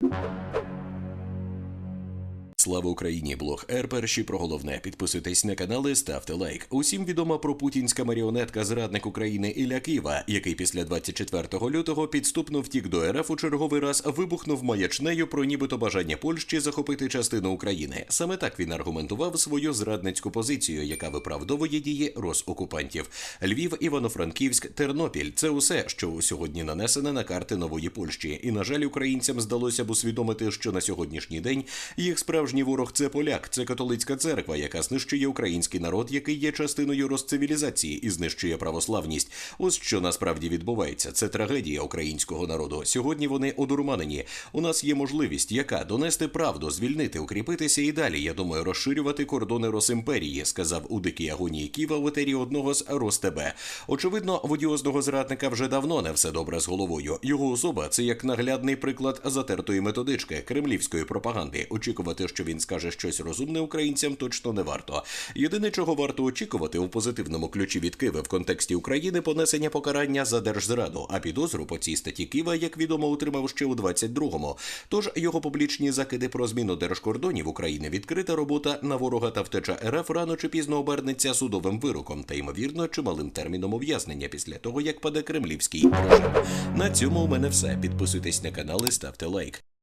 you Слава Україні! Блог Р. Перші про головне. Підписуйтесь на канали, ставте лайк. Усім відома про путінська маріонетка зрадник України Ілля Києва, який після 24 лютого підступно втік до РФ у черговий раз вибухнув маячнею про нібито бажання Польщі захопити частину України. Саме так він аргументував свою зрадницьку позицію, яка виправдовує дії розокупантів. Львів, Івано-Франківськ, Тернопіль це усе, що сьогодні нанесено на карти нової Польщі. І на жаль, українцям здалося б усвідомити, що на сьогоднішній день їх справжній ворог це поляк, це католицька церква, яка знищує український народ, який є частиною розцивілізації і знищує православність. Ось що насправді відбувається. Це трагедія українського народу. Сьогодні вони одурманені. У нас є можливість, яка донести правду, звільнити, укріпитися і далі. Я думаю, розширювати кордони Росімперії, сказав у дикій агонії Ківа в етері одного з РосТБ. Очевидно, в одіозного зрадника вже давно не все добре з головою. Його особа це як наглядний приклад затертої методички кремлівської пропаганди. Очікувати, що він скаже щось розумне українцям, точно не варто. Єдине, чого варто очікувати у позитивному ключі від Киви в контексті України понесення покарання за держзраду. А підозру по цій статті Києва, як відомо, отримав ще у 22-му. Тож його публічні закиди про зміну держкордонів України відкрита робота на ворога та втеча РФ рано чи пізно обернеться судовим вироком та ймовірно чималим терміном ув'язнення після того, як паде кремлівський режим. На цьому у мене все. Підписуйтесь на канал і ставте лайк.